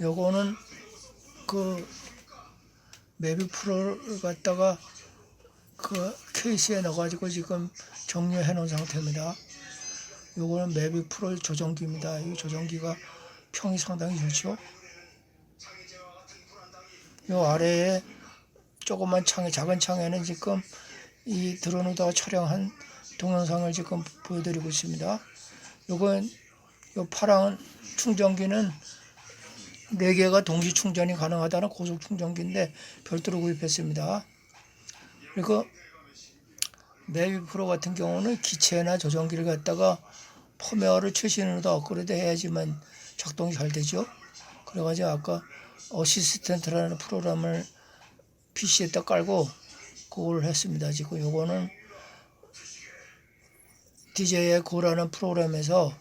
요거는 그 매빅 프로를 갖다가 그 케이스에 넣어가지고 지금 정리해 놓은 상태입니다. 요거는 매빅 프로 조정기입니다. 이 조정기가 평이 상당히 좋죠. 요 아래에 조그만 창에 작은 창에는 지금 이 드론으로다가 촬영한 동영상을 지금 보여드리고 있습니다. 요건 요 파란 충전기는 네 개가 동시 충전이 가능하다는 고속 충전기인데 별도로 구입했습니다. 그리고 메이 프로 같은 경우는 기체나 조정기를 갖다가 펌웨어를 최신으로 업그레이드 해야지만 작동이 잘 되죠. 그래가지고 아까 어시스턴트라는 프로그램을 PC에다 깔고 그걸 했습니다. 지금 요거는 DJ의 고라는 프로그램에서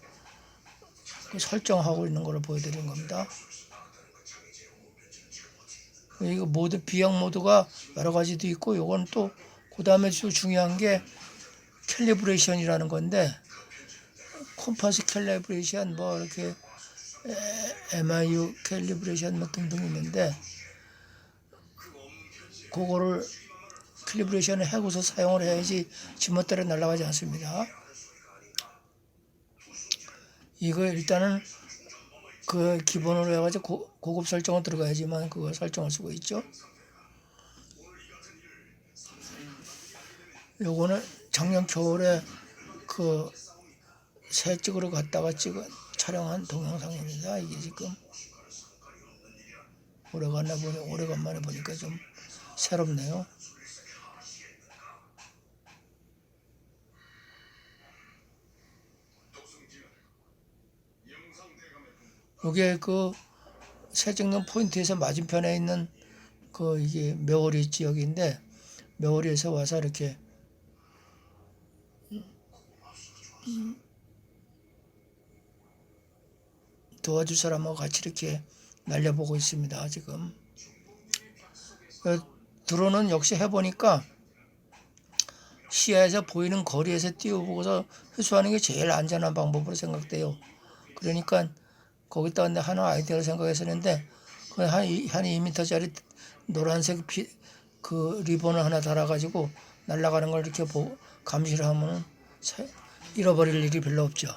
그 설정하고 있는 걸 보여드리는 겁니다. 이거 모드 비형 모드가 여러 가지도 있고 요건 또 그다음에 또 중요한 게 캘리브레이션이라는 건데 콤파스 캘리브레이션 뭐 이렇게 에- MIU 캘리브레이션 뭐 등등 있는데 그거를 캘리브레이션을 해고서 사용을 해야지 지멋대로 날아가지 않습니다. 이거 일단은 그 기본으로 해가지고 고, 고 급 설정을 들어가야지만 그거 설정할 수가 있죠. 요거는 작년 겨울에 그 새 찍으러 갔다가 찍은 촬영한 동영상입니다. 이게 지금 오래간만에 보니 오래간만에 보니까 좀 새롭네요. 요게 그 새정령 포인트에서 맞은편에 있는 그 이게 명월이 지역인데 명월에서 와서 이렇게 도와줄 사람하고 같이 이렇게 날려보고 있습니다. 지금 그 드론은 역시 해보니까 시야에서 보이는 거리에서 띄워보고서 회수하는 게 제일 안전한 방법으로 생각돼요. 그러니까 거기다 내 하나 아이디어를 생각했었는데 그한 한 2m짜리 노란색 비, 그 리본을 하나 달아가지고 날아가는 걸 이렇게 보, 감시를 하면은 사- 잃어버릴 일이 별로 없죠.